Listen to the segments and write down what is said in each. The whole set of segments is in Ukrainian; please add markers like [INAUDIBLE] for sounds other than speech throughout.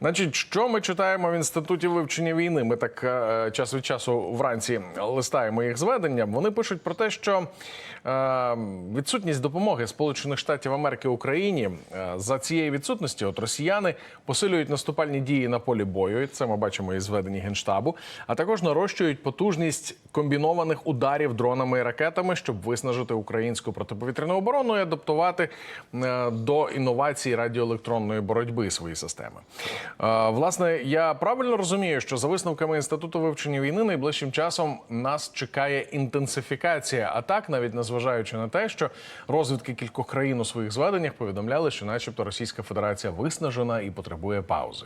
Значить, що ми читаємо в інституті вивчення війни? Ми так е, час від часу вранці листаємо їх зведення. Вони пишуть про те, що е, відсутність допомоги Сполучених Штатів Америки Україні е, за цієї відсутності, от росіяни посилюють наступальні дії на полі бою. Це ми бачимо із зведені генштабу, а також нарощують потужність комбінованих ударів дронами і ракетами, щоб виснажити українську протиповітряну оборону і адаптувати до інновацій радіоелектронної боротьби свої системи. Власне, я правильно розумію, що за висновками інституту вивчення війни найближчим часом нас чекає інтенсифікація атак, навіть незважаючи на те, що розвідки кількох країн у своїх зведеннях повідомляли, що, начебто, Російська Федерація виснажена і потребує паузи.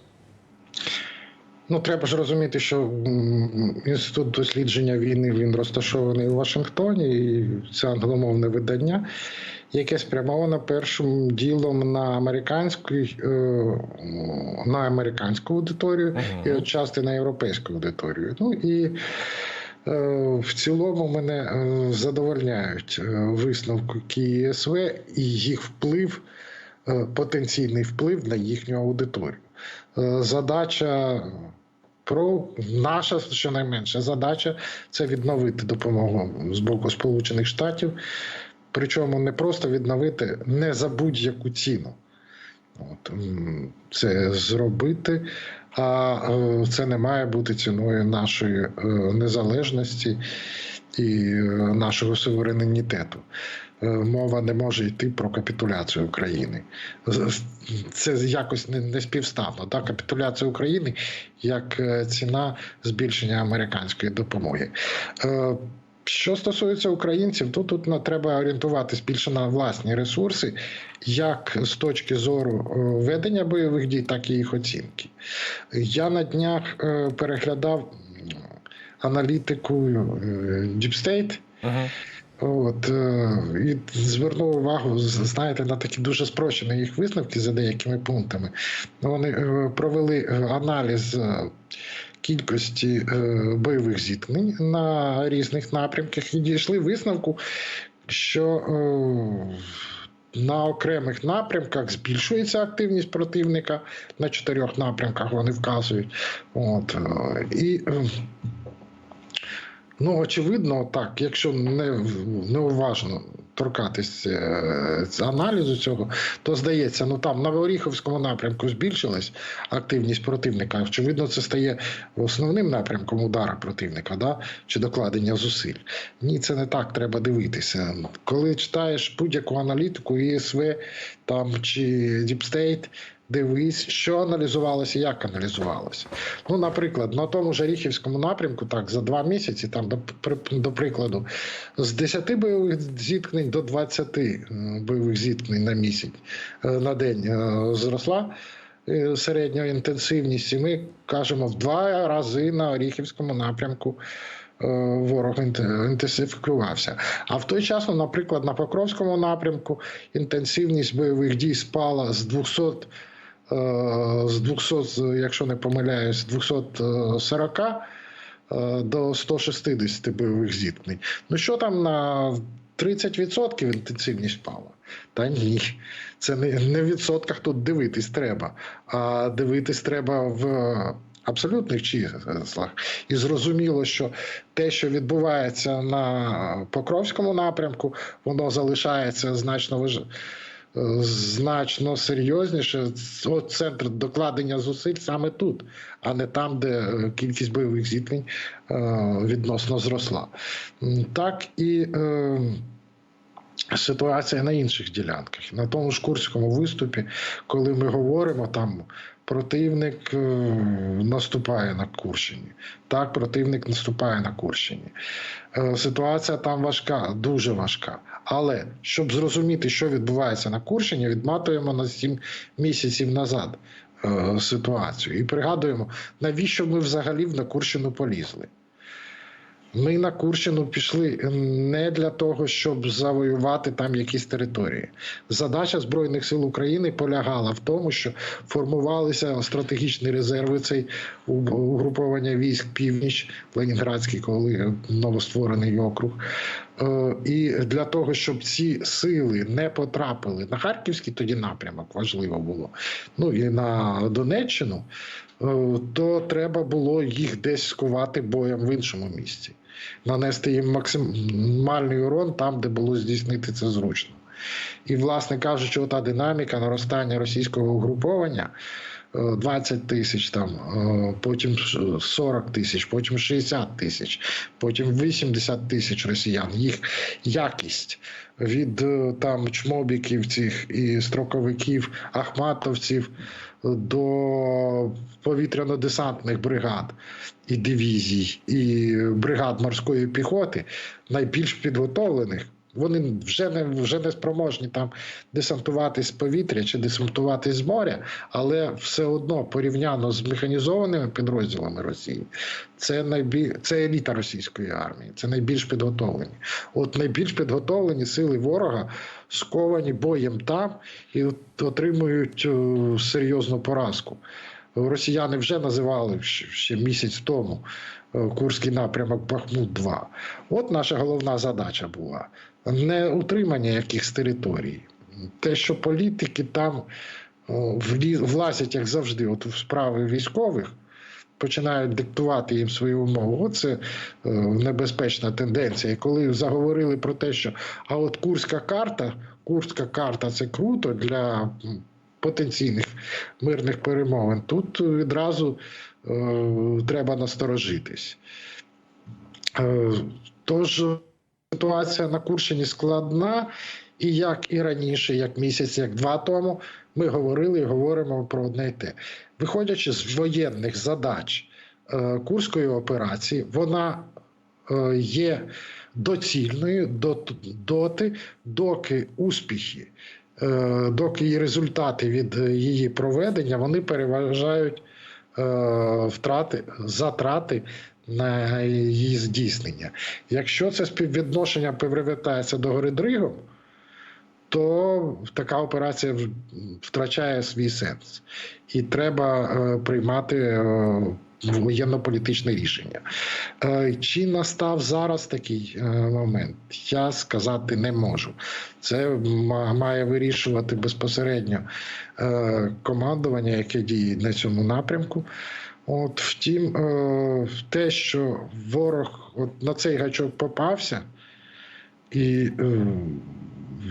Ну, треба ж розуміти, що інститут дослідження війни він розташований у Вашингтоні, і це англомовне видання, яке спрямовано першим ділом на американську, е, на американську аудиторію і отчасти на європейську аудиторію. Ну і е, в цілому мене е, задовольняють е, висновки КІСВ і їх вплив, е, потенційний вплив на їхню аудиторію. Е, Задача про наша щонайменша задача це відновити допомогу з боку Сполучених Штатів. Причому не просто відновити не за будь-яку ціну. От, це зробити, а е, це не має бути ціною нашої е, незалежності і е, нашого суверенітету. Мова не може йти про капітуляцію України. Це якось не, співставно. Так? Капітуляція України як ціна збільшення американської допомоги. Що стосується українців, то тут треба орієнтуватись більше на власні ресурси, як з точки зору е, ведення бойових дій, так і їх оцінки. Я на днях е, переглядав аналітику Deep State, От е, і звернув увагу, знаєте, на такі дуже спрощені їх висновки за деякими пунктами. Вони е, провели е, аналіз кількості бойових зіткнень на різних напрямках і дійшли висновку, що на окремих напрямках збільшується активність противника на чотирьох напрямках вони вказують. От, і Ну, очевидно, так, якщо не, неуважно торкатись е, аналізу цього, то здається, ну там на Оріховському напрямку збільшилась активність противника. Очевидно, це стає основним напрямком удара противника, да? чи докладення зусиль. Ні, це не так треба дивитися. Коли читаєш будь-яку аналітику, ІСВ там чи Діпстейт, дивись, що аналізувалося, як аналізувалося. Ну, наприклад, на тому ж Оріхівському напрямку, так, за два місяці, там, до, до прикладу, з 10 бойових зіткнень до 20 е, бойових зіткнень на місяць е, на день е, зросла. е, Середня інтенсивність, і ми кажемо в два рази на Оріхівському напрямку ворог інтенсифікувався. А в той час, ну, наприклад, на Покровському напрямку інтенсивність бойових дій спала з 200 е, з 200, якщо не помиляюсь, з 240 е, до 160 бойових зіткнень. Ну що там на 30% інтенсивність впала? Та ні. Це не, в відсотках тут дивитись треба, а дивитись треба в абсолютних числах. І зрозуміло, що те, що відбувається на Покровському напрямку, воно залишається значно виж... значно серйозніше. Центр докладення зусиль саме тут, а не там, де е, кількість бойових зіткнень е, відносно зросла. Так і. Е, Ситуація на інших ділянках. На тому ж Курському виступі, коли ми говоримо, там противник наступає на Курщині. Так, противник наступає на Курщині. Ситуація там важка, дуже важка. Але щоб зрозуміти, що відбувається на Курщині, відматуємо на 7 місяців назад е, ситуацію і пригадуємо, навіщо ми взагалі на Курщину полізли. Ми на Курщину пішли не для того, щоб завоювати там якісь території. Задача Збройних сил України полягала в тому, що формувалися стратегічні резерви цей угруповання військ північ Ленінградський, коли новостворений округ. Е, І для того, щоб ці сили не потрапили на Харківський тоді напрямок, важливо було, ну і на Донеччину, е, то треба було їх десь скувати боєм в іншому місці, нанести їм максимальний урон там, де було здійснити це зручно. І, власне кажучи, ота динаміка наростання російського угруповання. Е, 20 тисяч, там, е, потім 40 тисяч, потім 60 тисяч, потім 80 тисяч росіян. Їх якість від е, там чмобіків цих і строковиків, ахматовців е, до повітряно-десантних бригад і дивізій, і бригад морської піхоти, найбільш підготовлених. Вони вже не вже не спроможні там десантуватись з повітря чи десантуватись з моря, але все одно порівняно з механізованими підрозділами Росії, це найбіль... це еліта російської армії, це найбільш підготовлені. От найбільш підготовлені сили ворога сковані боєм там і отримують е, серйозну поразку. Росіяни вже називали ще, ще місяць тому е, Курський напрямок Бахмут 2 От наша головна задача була не утримання якихось територій. Те, що політики там влазять, як завжди, от в справи військових, починають диктувати їм свою умову. Оце е, небезпечна тенденція. І коли заговорили про те, що а от Курська карта, Курська карта це круто для потенційних мирних перемовин, тут відразу е, треба насторожитись. Е, Тож ситуація на Курщині складна, і як і раніше, як місяць, як два тому, ми говорили і говоримо про одне й те. Виходячи з воєнних задач е, Курської операції, вона е, є доцільною дот- доти, доки успіхи, е, доки її результати від її проведення вони переважають втрати, затрати на її здійснення. Якщо це співвідношення привертається до гори Дригом, то така операція втрачає свій сенс. І треба е, приймати е, воєнно-політичне рішення. Е, чи настав зараз такий момент? Я сказати не можу. Це має вирішувати безпосередньо командування, яке діє на цьому напрямку. От втім, е, те, що ворог от на цей гачок попався і е,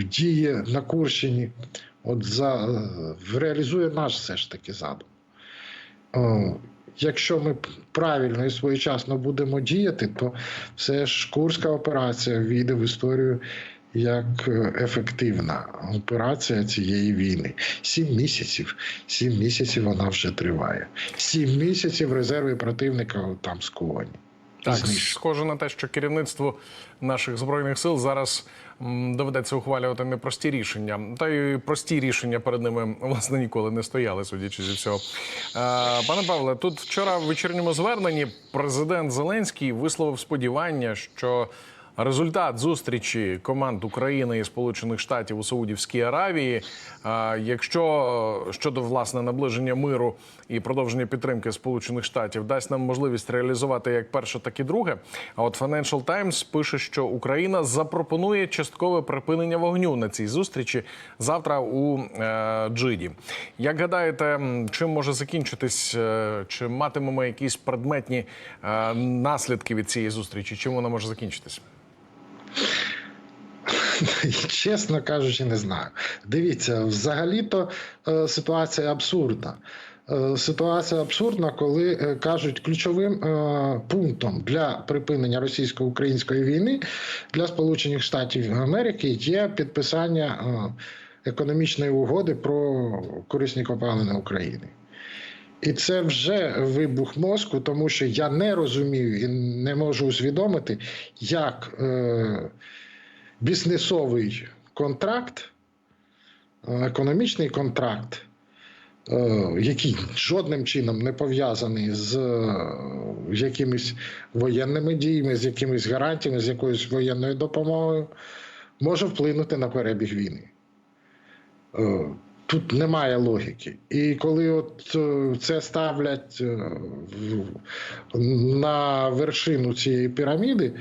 діє на Курщині, от за, е, реалізує наш все ж таки задум. Якщо ми правильно і своєчасно будемо діяти, то все ж Курська операція війде в історію як е, ефективна операція цієї війни. Сім місяців. Сім місяців вона вже триває. Сім місяців резерви противника там сковані. Так, схоже на те, що керівництву наших збройних сил зараз доведеться ухвалювати непрості рішення. Та й прості рішення перед ними власне ніколи не стояли, судячи зі всього. Пане Павле, тут вчора в вечірньому зверненні президент Зеленський висловив сподівання, що результат зустрічі команд України і Сполучених Штатів у Саудівській Аравії, якщо е, щодо власне наближення миру і продовження підтримки Сполучених Штатів дасть нам можливість реалізувати як перше, так і друге. А от Financial Times пише, що Україна запропонує часткове припинення вогню на цій зустрічі завтра у е, Джиді. Як гадаєте, чим може закінчитись, е, чи матимемо якісь предметні наслідки від цієї зустрічі? Чим вона може закінчитись? [LAUGHS] Чесно кажучи, не знаю. Дивіться, взагалі-то е, ситуація абсурдна. Е, Ситуація абсурдна, коли е, кажуть, ключовим пунктом для припинення російсько-української війни для Сполучених Штатів Америки є підписання економічної угоди про корисні копалини України. І це вже вибух мозку, тому що я не розумію і не можу усвідомити, як бізнесовий контракт, е, економічний контракт, е, який жодним чином не пов'язаний з е, якимись воєнними діями, з якимись гарантіями, з якоюсь воєнною допомогою, може вплинути на перебіг війни. Тут немає логіки. І коли от це ставлять на вершину цієї піраміди,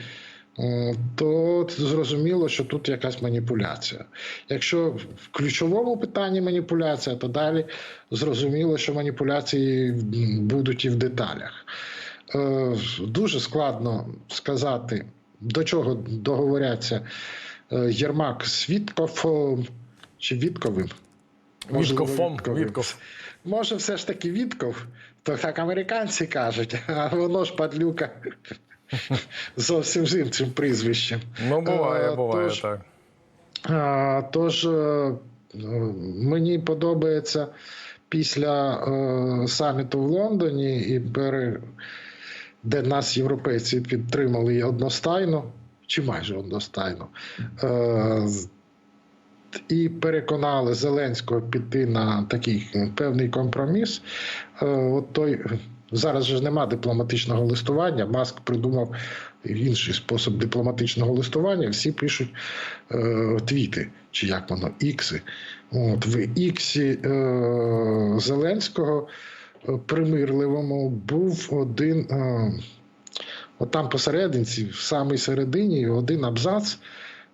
то зрозуміло, що тут якась маніпуляція. Якщо в ключовому питанні маніпуляція, то далі зрозуміло, що маніпуляції будуть і в деталях. Е, Дуже складно сказати, до чого договоряться е, Єрмак з Віткофом чи Вітковим. Можливо, Віткофом, Вітков. Може, все ж таки Вітков, то так американці кажуть, а воно ж падлюка [LAUGHS] зовсім з іншим прізвищем. Ну, буває, Е, буває тож- так. А, Тож е, мені подобається після е, саміту в Лондоні, і пере, де нас європейці підтримали одностайно, чи майже одностайно, е, і переконали Зеленського піти на такий певний компроміс. Е, От той зараз же нема дипломатичного листування. Маск придумав інший спосіб дипломатичного листування. Всі пишуть е, твіти, чи як воно, ікси. От в іксі е, Зеленського е, примирливому був один. Е, От там посерединці, в самій середині, один абзац,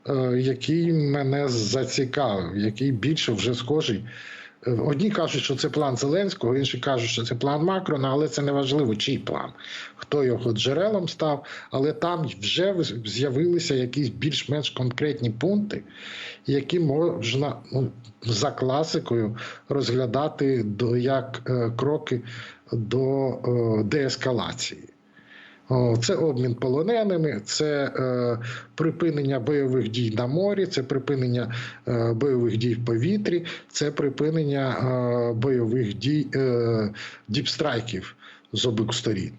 е, який мене зацікавив, який більше вже схожий. Одні кажуть, що це план Зеленського, інші кажуть, що це план Макрона, але це не важливо, чий план, хто його джерелом став. Але там вже з'явилися якісь більш-менш конкретні пункти, які можна ну, за класикою розглядати до, як е, кроки до е, деескалації. Це обмін полоненими, це е, припинення бойових дій на морі, це припинення е, бойових дій в повітрі, це припинення е, бойових дій діпстрайків з обох сторін.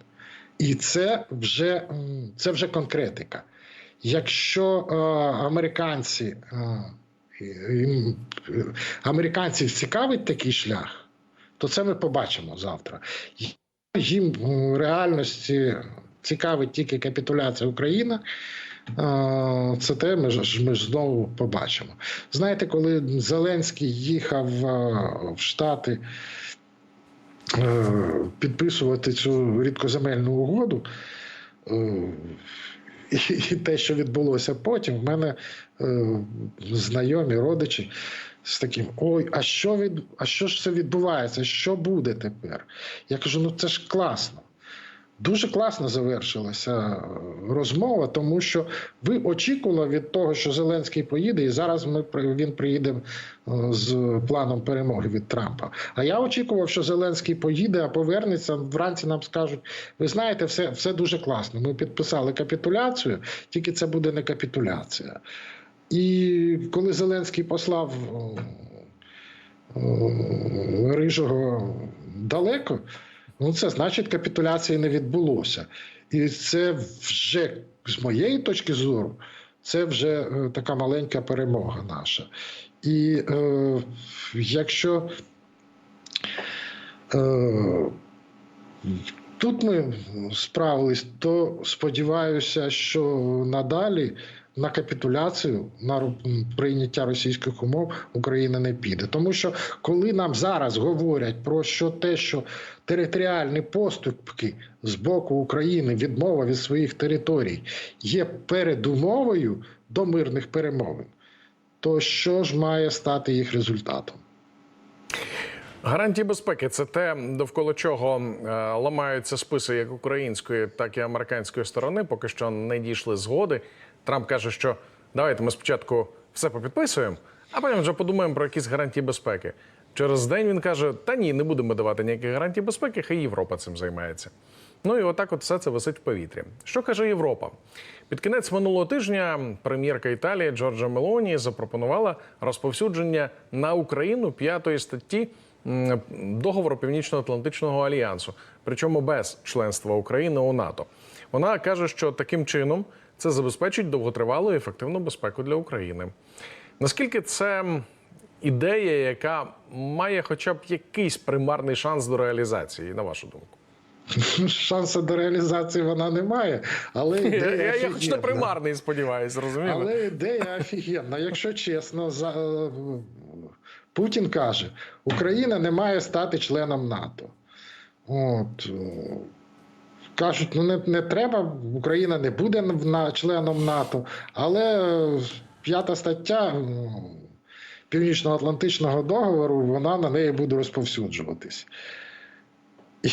І це вже, це вже конкретика. Якщо е, американці, е, е, американців цікавить такий шлях, то це ми побачимо завтра. Їм в реальності цікавить тільки капітуляція України. Це те, ми ж ми ж знову побачимо. Знаєте, коли Зеленський їхав в Штати е, підписувати цю рідкоземельну угоду, е, і і те, що відбулося потім, в мене е, знайомі родичі з таким: ой, а що від, а що ж це відбувається? Що буде тепер? Я кажу: ну це ж класно. Дуже класно завершилася е, розмова, тому що ви очікували від того, що Зеленський поїде, і зараз ми він приїде е, з планом перемоги від Трампа. А я очікував, що Зеленський поїде, а повернеться вранці. Нам скажуть: ви знаєте, все, все дуже класно. Ми підписали капітуляцію, тільки це буде не капітуляція. І коли Зеленський послав е, Рижого далеко, ну це значить капітуляції не відбулося. І це вже з моєї точки зору, це вже е, така маленька перемога наша. І е, якщо е, тут ми справились, то сподіваюся, що надалі на капітуляцію, на прийняття російських умов Україна не піде. Тому що коли нам зараз говорять про що те, що територіальні поступки з боку України, відмова від своїх територій є передумовою до мирних перемовин, то що ж має стати їх результатом? Гарантії безпеки це те, довкола чого е, ламаються списи як української, так і американської сторони. Поки що не дійшли згоди. Трамп каже, що давайте ми спочатку все попідписуємо, а потім вже подумаємо про якісь гарантії безпеки. Через день він каже: Та ні, не будемо давати ніяких гарантій безпеки, хай Європа цим займається. Ну і отак, от все це висить в повітрі. Що каже Європа? Під кінець минулого тижня прем'єрка Італії Джорджа Мелоні запропонувала розповсюдження на Україну п'ятої статті договору Північно-Атлантичного альянсу, причому без членства України у НАТО. Вона каже, що таким чином це забезпечить довготривалу і ефективну безпеку для України. Наскільки це ідея, яка має хоча б якийсь примарний шанс до реалізації, на вашу думку? Шансу до реалізації вона не має, але ідея я, я хоч не примарний, сподіваюся, розумієте? Але ідея офігенна. Якщо чесно, за, е, Путін каже, Україна не має стати членом НАТО. От. Кажуть, ну не, не треба, Україна не буде на, членом НАТО, але е, п'ята стаття Північно-Атлантичного договору, вона на неї буде розповсюджуватись. І,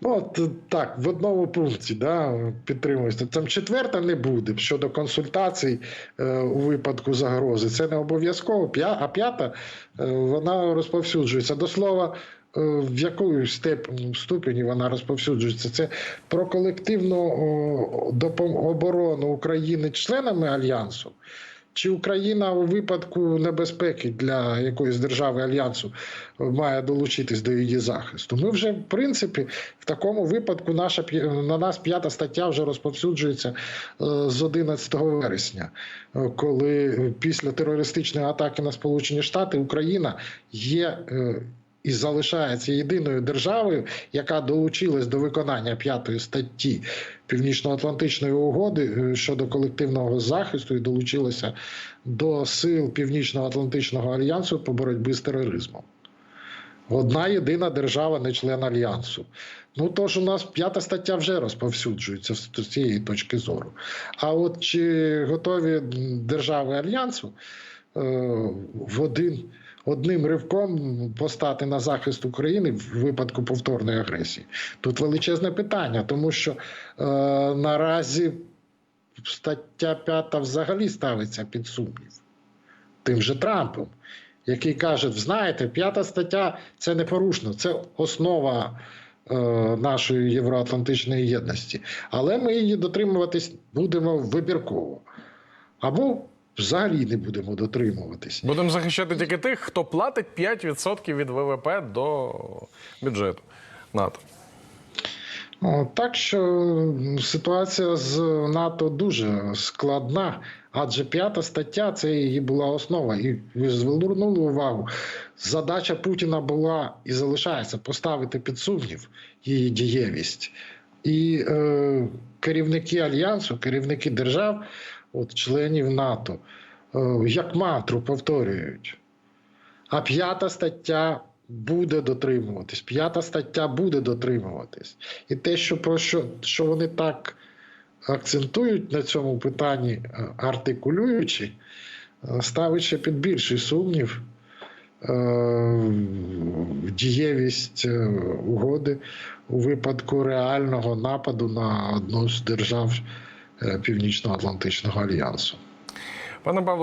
ну, от, так, в одному пункті да, підтримується. Там четверта не буде щодо консультацій е, у випадку загрози. Це не обов'язково. А п'ята е, вона розповсюджується. До слова, в якої степ- ступені вона розповсюджується? Це про колективну оборону України членами альянсу. Чи Україна у випадку небезпеки для якоїсь держави альянсу має долучитись до її захисту? Ми вже, в принципі, в такому випадку наша на нас п'ята стаття вже розповсюджується е, з 11 вересня, е, коли після терористичної атаки на Сполучені Штати Україна є. І залишається єдиною державою, яка долучилась до виконання п'ятої статті Північно-Атлантичної угоди е, щодо колективного захисту і долучилася до сил Північно-Атлантичного альянсу по боротьбі з тероризмом. Одна єдина держава, не член альянсу. Ну тож у нас п'ята стаття вже розповсюджується з цієї точки зору. А от чи готові держави альянсу е, в один, одним ривком постати на захист України в випадку повторної агресії? Тут величезне питання, тому що е, наразі стаття 5 взагалі ставиться під сумнів тим же Трампом, який каже: знаєте, п'ята стаття це не порушно, це основа е, нашої євроатлантичної єдності. Але ми її дотримуватись будемо вибірково. Або взагалі не будемо дотримуватись. Будемо захищати тільки тих, хто платить 5% від ВВП до бюджету НАТО. Так що ситуація з НАТО дуже складна, адже п'ята стаття це її була основа. І ви звернули увагу, задача Путіна була і залишається поставити під сумнів її дієвість. І е, керівники альянсу, керівники держав, от членів НАТО, е, як мантру повторюють. А п'ята стаття буде дотримуватись. П'ята стаття буде дотримуватись. І те, що про що, що вони так акцентують на цьому питанні, е, артикулюючи, е, ставить ще під більший сумнів дієвість е, угоди у випадку реального нападу на одну з держав е, Північно-Атлантичного альянсу. Пане Павло,